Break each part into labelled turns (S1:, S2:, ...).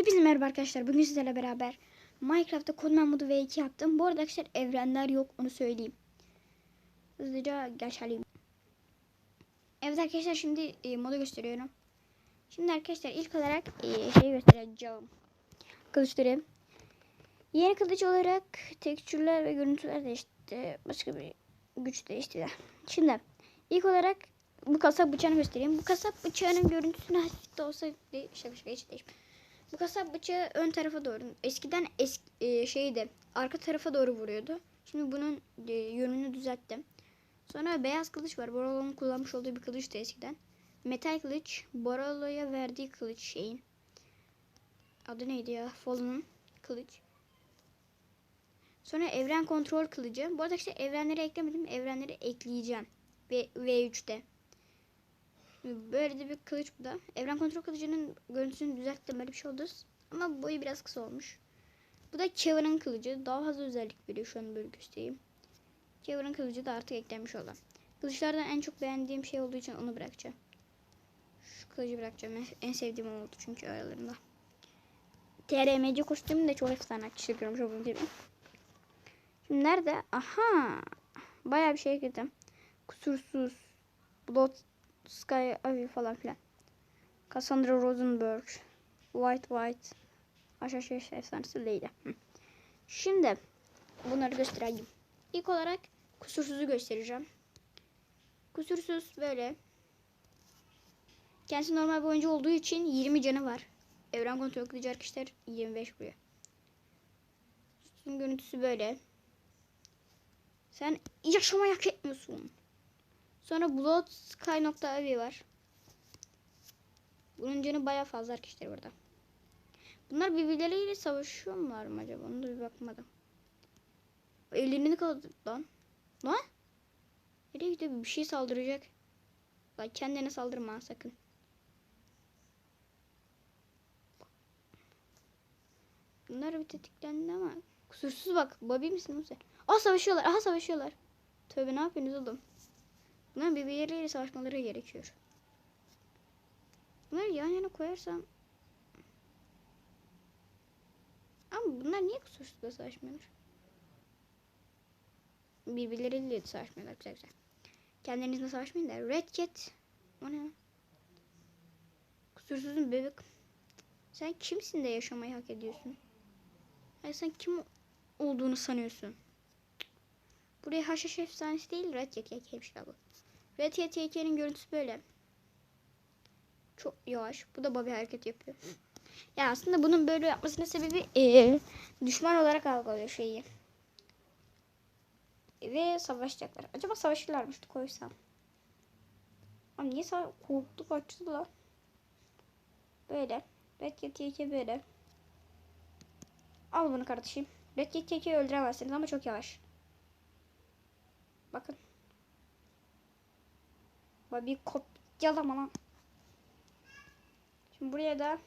S1: Hepinize merhaba arkadaşlar. Bugün sizlerle beraber Minecraft'ta Codeman modu V2 yaptım. Bu arada arkadaşlar evrenler yok onu söyleyeyim. Hızlıca geçelim. Evet arkadaşlar şimdi e, modu gösteriyorum. Şimdi arkadaşlar ilk olarak e, şey göstereceğim. Kılıçları. Yeni kılıç olarak tekstürler ve görüntüler değişti. Başka bir güç değişti. Şimdi ilk olarak bu kasap bıçağını göstereyim. Bu kasap bıçağının görüntüsünü hafif de olsa şaka şaka hiç değişmiyor. Bu kasap bıçağı ön tarafa doğru. Eskiden eski e, şeydi. Arka tarafa doğru vuruyordu. Şimdi bunun e, yönünü düzelttim. Sonra beyaz kılıç var. Borolo'nun kullanmış olduğu bir kılıçtı eskiden. Metal kılıç. Borolo'ya verdiği kılıç şeyin. Adı neydi ya? Fallen'ın kılıç. Sonra evren kontrol kılıcı. Bu arada işte evrenleri eklemedim. Evrenleri ekleyeceğim. Ve V3'te. Böyle de bir kılıç bu da. Evren kontrol kılıcının görüntüsünü düzelttim. Böyle bir şey oldu. Ama boyu biraz kısa olmuş. Bu da Kevin'in kılıcı. Daha fazla özellik veriyor. Şu an böyle göstereyim. Kevin'in kılıcı da artık eklenmiş olan. Kılıçlardan en çok beğendiğim şey olduğu için onu bırakacağım. Şu kılıcı bırakacağım. En- sevdiğim oldu çünkü aralarında. TRMC kostümü de çok efsane çiziyorum. Çok mutluyum. Şimdi nerede? Aha. Bayağı bir şey ekledim. Kusursuz. Blood Sky Avi falan filan. Cassandra Rosenberg. White White. Aşağı efsanesi Lady. Hı. Şimdi bunları göstereyim. İlk olarak kusursuzu göstereceğim. Kusursuz böyle. Kendisi normal bir oyuncu olduğu için 20 canı var. Evren kontrol kılıcı arkadaşlar 25 vuruyor. Üstün görüntüsü böyle. Sen yaşamayı hak etmiyorsun. Sonra Blood Sky nokta Avi var. Bunun canı baya fazla arkadaşlar burada. Bunlar birbirleriyle savaşıyorlar mı acaba? Onu da bir bakmadım. Ellerini kaldı lan. Lan? Nereye gidiyor? Bir şey saldıracak. Lan kendine saldırma sakın. Bunlar bir tetiklendi ama kusursuz bak. Babi misin sen? Aa savaşıyorlar. Aha savaşıyorlar. Tövbe ne yapıyorsunuz oğlum? Bunların birbirleriyle savaşmaları gerekiyor. Bunları yan yana koyarsam... Ama bunlar niye kusursuzla savaşmıyorlar? Birbirleriyle savaşmıyorlar. Güzel güzel. Kendinizle savaşmayın da. Red Cat. O ne? Kusursuzun bebek. Sen kimsin de yaşamayı hak ediyorsun? Hayır sen kim olduğunu sanıyorsun? Buraya haşhaş efsanesi değil Red Cat YK'ymiş bu. Red Cat görüntüsü böyle. Çok yavaş. Bu da Bobby hareket yapıyor. Ya aslında bunun böyle yapmasının sebebi eee, düşman olarak algılıyor şeyi. Ve savaşacaklar. Acaba savaşırlarmış koysam. Ama niye sa korktu kaçtı lan. Böyle. Red Cat böyle. Al bunu kardeşim. Red Cat YK'yi öldüremezsiniz ama çok yavaş. Bakın. Bak bir kopyalama lan. Şimdi buraya da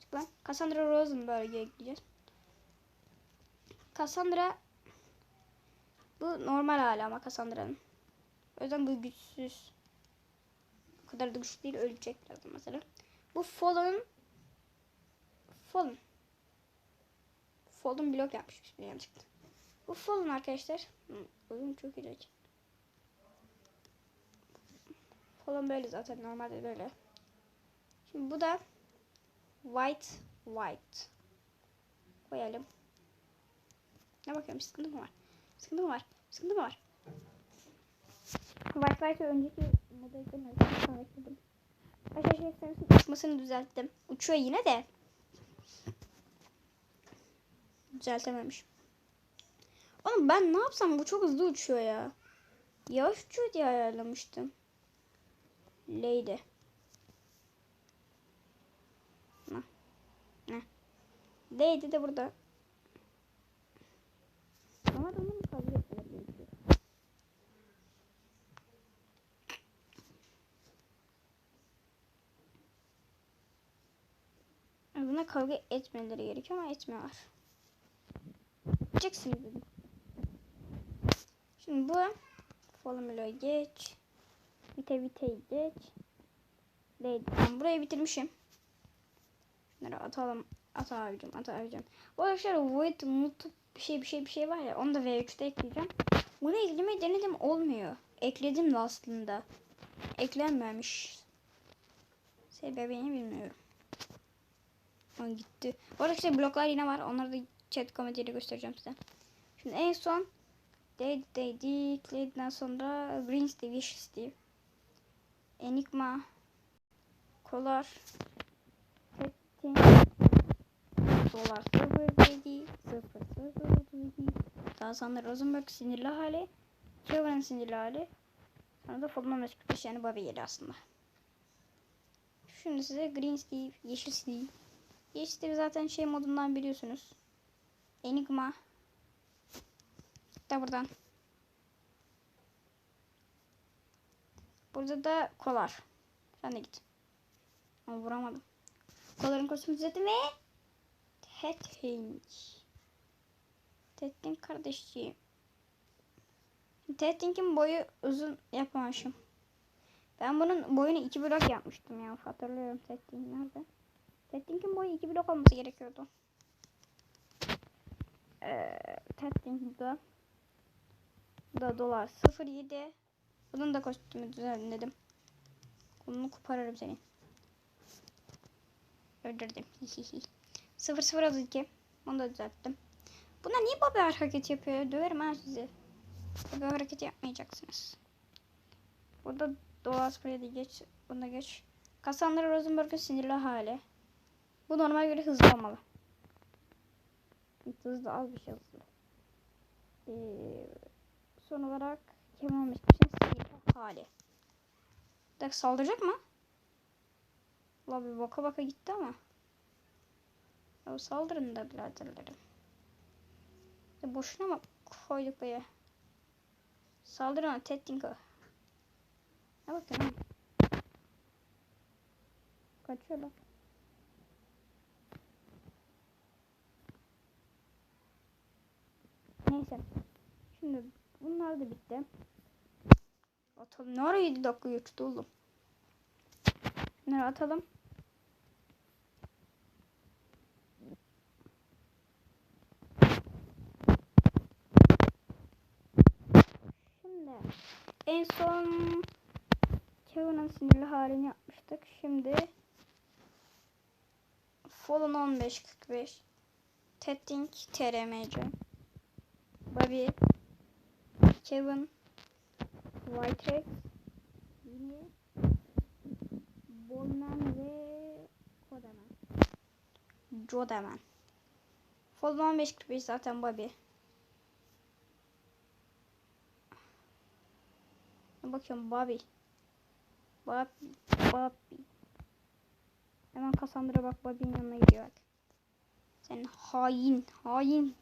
S1: çık lan. Cassandra Rosenberg'e gideceğiz. Cassandra bu normal hali ama Cassandra'nın. O yüzden bu güçsüz. O kadar da güçlü değil ölecek birazdan mesela. Bu Fallen Fallen Fallen blok yapmış bir yanlışlıkla. Bu Fallen arkadaşlar. Oyun çok iyi. Fallen böyle zaten normalde böyle. Şimdi bu da White White. Koyalım. Ne bakıyorum sıkıntı mı var? Sıkıntı mı var? Sıkıntı mı var? White White'ı önceki eklemedim. Sonra ekledim. Aşağı efsanesinin uçmasını düzelttim. Uçuyor yine de. Düzeltememiş. Oğlum ben ne yapsam bu çok hızlı uçuyor ya. Yavaş uçuyor diye ayarlamıştım. Lady. Ne? Lady de burada. Ama kavga etmeleri gerekiyor. Buna kavga etmeleri gerekiyor ama etmiyorlar. Edeceksiniz dedim. Şimdi bu Formula geç. Vite viteyi geç. Lady. Tamam, burayı bitirmişim. Şunları atalım. At abicim at abicim. Bu arkadaşlar Void Mut bir şey bir şey bir şey var ya onu da V3'te ekleyeceğim. Bunu eklemeyi denedim olmuyor. Ekledim de aslında. Eklenmemiş. Sebebini bilmiyorum. O gitti. Bu arada işte bloklar yine var. Onları da chat komediyle göstereceğim size. Şimdi en son Day Day Declared'den sonra Green Steve, Yeşil Steve, Enigma, Kolar, Setting, Dolar 07, 0037, daha sonra Rosenberg sinirli hali, Kevin sinirli hali, sonra da Fulman Mesut yani Bobby yeri aslında. Şimdi size Green Steve, Yeşil Steve, Yeşil Steve zaten şey modundan biliyorsunuz. Enigma, da buradan. Burada da kolar. Sen de git. Ama vuramadım. Koların kostümü düzelttim ve Tetting. Tetting kardeşciğim. Tetting'in boyu uzun yapamamışım. Ben bunun boyunu iki blok yapmıştım ya. Hatırlıyorum Tetting nerede? Tetting'in boyu iki blok olması gerekiyordu. Ee, Tetting burada. Bu da dolar 07. Bunun da kostümü düzenledim. Kolunu koparırım senin. Öldürdüm. 0032. Onu da düzelttim. Buna niye baba hareket yapıyor? Döverim ha sizi. Baba hareket yapmayacaksınız. Burada dolar 07 geç. Bunda geç. Cassandra Rosenberg'ın sinirli hali. Bu normal göre hızlı olmalı. Hızlı az bir şey hızlı. Ee, son olarak kim olmuş bir şey hali. Bir saldıracak mı? Valla bir baka baka gitti ama. Ya saldırın da biraderlerim. Ya boşuna mı koyduk be Saldırın ona Tettinko. Ne bakıyorsun? Kaçıyor lan. Neyse. Şimdi bunlar da bitti. Atalım. Ne ara 7 dakika geçti oğlum. Bunları atalım. Şimdi en son Kevin'in sinirli halini yapmıştık. Şimdi Fallen 1545 Tetting TRMC Bobby Kevin White Rex Yine Bolman ve Kodaman Jodaman Fallen 1545 zaten Bobby. Bakıyorum Bobby? Bobby Bobby. Hemen Cassandra bak Bobby'nin yanına gidiyor. Sen hain hain.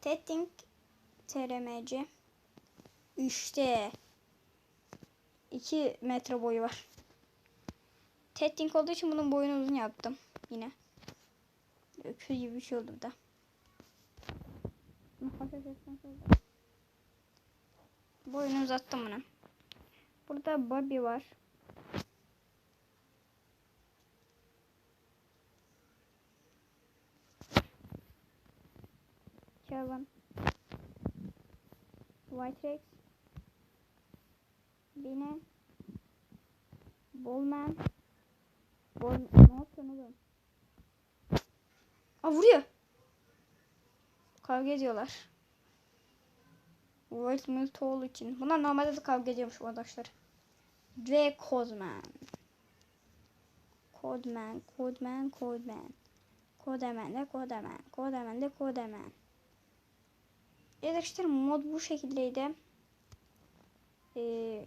S1: Tetting TRMC İşte 2 metre boyu var. Tetting olduğu için bunun boyunu uzun yaptım yine. Öküz gibi bir şey oldu da. Boyunu uzattım bunu. Burada Bobby var. Kevin. White Rex. Bine. Bolman. Bol ne yapıyorsun oğlum? Aa vuruyor. Kavga ediyorlar. White Milk için. Bunlar normalde de kavga ediyormuş arkadaşlar. Ve Codman. Codman, Codman, Codman. Codeman de Codeman. Codeman de. Evet arkadaşlar mod bu şekildeydi. Ee,